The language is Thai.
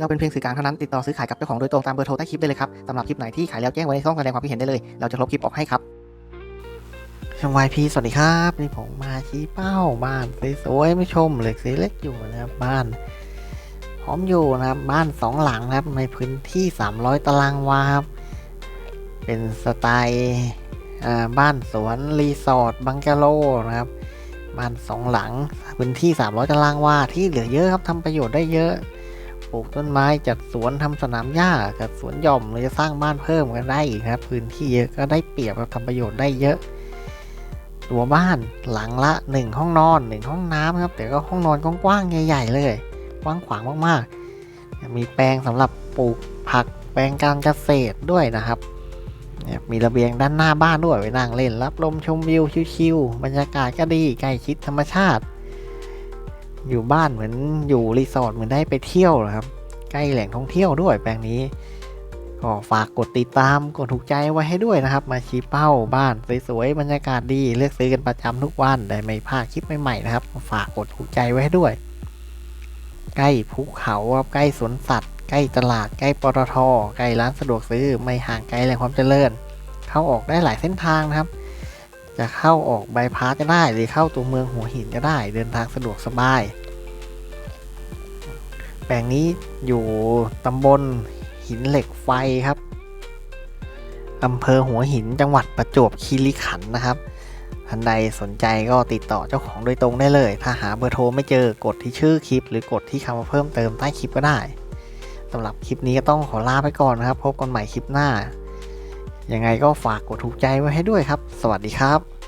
เราเป็นเพียงสื่อกลางเท่านั้นติดต่อซื้อขายกับเจ้าของโดยตรงตามเบอร์โทรใต้คลิปได้เลยครับสำหรับคลิปไหนที่ขายแล้วแจ้งไว้ในช่องแสดงความคิดเห็นได้เลย เราจะลบคลิปออกให้ครับช่องวายพีสวัสดีครับนี่ผมมาชี้เป้าบ้านสวยๆไม่ชมเหล็กสีเล็กอยู่นะครับบ้านพร้อมอยู่นะครับบ้านสองหลังนะครับในพื้นที่ 300 ตารางวาครับเป็นสไตล์บ้านสวนรีสอร์ทบังกะโลนะครับบ้านสองหลังพื้นที่ 300 ตารางวาที่เหลือเยอะครับทำประโยชน์ได้เยอะ ปลูกต้นไม้จัดสวนทำสนามหญ้าจัดสวนหย่อมหรือจะสร้างบ้านเพิ่มกันได้อีกครับ พื้นที่เยอะก็ได้เปรียบครับทำประโยชน์ได้เยอะ ตัวบ้านหลังละ 1 ห้องนอน 1 ห้องน้ำครับแต่ก็ห้องนอนกว้างๆใหญ่ๆเลยกว้างขวางมากๆ มีแปลงสำหรับปลูกผักแปลงการเกษตรด้วยนะครับมีระเบียงด้านหน้าบ้านด้วยไว้นั่งเล่นรับลมชมวิวชิวๆบรรยากาศก็ดีใกล้ชิดธรรมชาติ อยู่บ้านเหมือนอยู่รีสอร์ทเหมือนได้ไปเที่ยวนะครับ ใกล้แหล่งท่องเที่ยวด้วยแปลงนี้ก็ฝากกดติดตามกดถูกใจไว้ให้ด้วยนะครับ มาชี้เป้าบ้านสวยๆบรรยากาศดีเลือกซื้อกันประจำทุกวันได้ไม่พลาดคลิปใหม่ๆนะครับ ฝากกดถูกใจไว้ให้ด้วย ใกล้ภูเขาครับใกล้สวนสัตว์ ใกล้ตลาดใกล้ปตทใกล้ร้านสะดวกซื้อไม่ห่างไกลแหล่งความเจริญ เข้าออกได้หลายเส้นทางนะครับ จะเข้าออกบายพาสก็ได้ หรือเข้าตัวเมืองหัวหินก็ได้ เดินทางสะดวกสบาย แปลงนี้อยู่ตำบลหินเหล็กไฟครับอำเภอหัวหินจังหวัดประจวบคีรีขันธ์นะครับท่านใดสนใจก็ติดต่อเจ้าของโดยตรงได้เลย ถ้าหาเบอร์โทรไม่เจอกดที่ชื่อคลิป หรือกดที่คำว่าเพิ่มเติมใต้คลิปก็ได้สำหรับคลิปนี้ก็ต้องขอลาไปก่อนนะครับ พบกันใหม่คลิปหน้า ยังไงก็ฝากกดถูกใจไว้ให้ด้วยครับ สวัสดีครับ